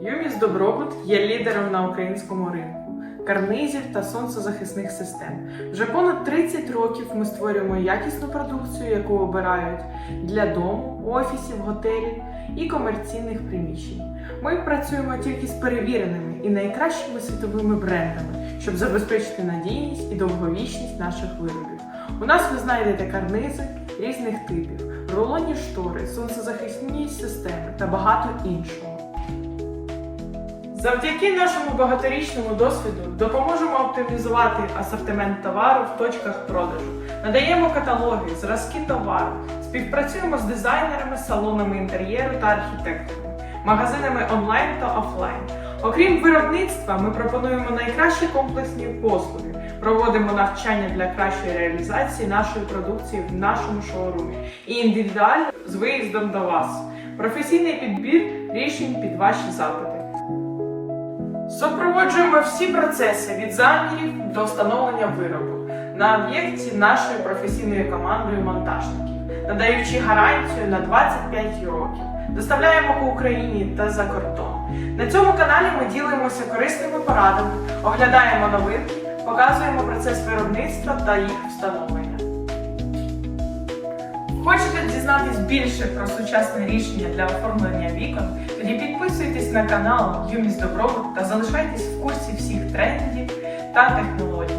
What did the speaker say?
Юміс Добробут є лідером на українському ринку карнизів та сонцезахисних систем. Вже понад 30 років ми створюємо якісну продукцію, яку обирають для дому, офісів, готелів і комерційних приміщень. Ми працюємо тільки з перевіреними і найкращими світовими брендами, щоб забезпечити надійність і довговічність наших виробів. У нас ви знайдете карнизи різних типів, рулонні штори, сонцезахисні системи та багато іншого. Завдяки нашому багаторічному досвіду допоможемо оптимізувати асортимент товару в точках продажу, надаємо каталоги, зразки товару, співпрацюємо з дизайнерами, салонами інтер'єру та архітекторами, магазинами онлайн та офлайн. Окрім виробництва, ми пропонуємо найкращі комплексні послуги, проводимо навчання для кращої реалізації нашої продукції в нашому шоурумі і індивідуально з виїздом до вас. Професійний підбір рішень під ваші запити. Супроводжуємо всі процеси від замірів до встановлення виробу на об'єкті нашою професійною командою монтажників, надаючи гарантію на 25 років. Доставляємо по Україні та за кордон. На цьому каналі ми ділимося корисними порадами, оглядаємо новинки, показуємо процес виробництва та їх встановлення. Хочете дізнатись більше про сучасне рішення для оформлення вікон? Тоді підписуйтесь на канал Юміс Добробут та залишайтесь в курсі всіх трендів та технологій.